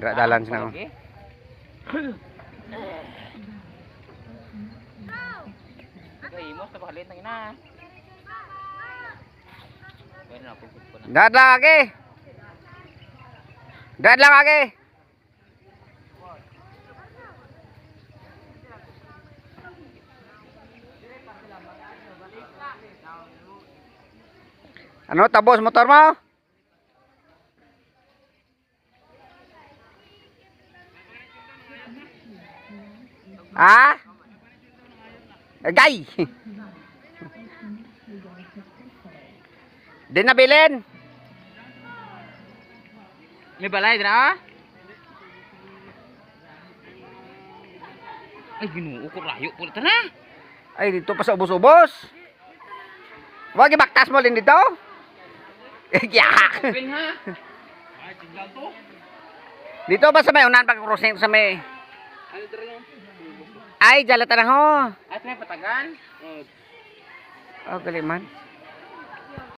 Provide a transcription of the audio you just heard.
Dra dalan oh. Okay. Na. Dad lang agi. Dad lang agi. Ano tabos motor mo? Ha? Agay. Di nabilin. May balay dra? Ay, ginuo ko rayo po na. Ay, dito pa sa ubos-ubos. Wag ibaktas mo din dito. Yak. Dito ba sa may unahan pag crossing sa may Ano no? Ay, jalata na ho. At may patagan. Oh, gali man.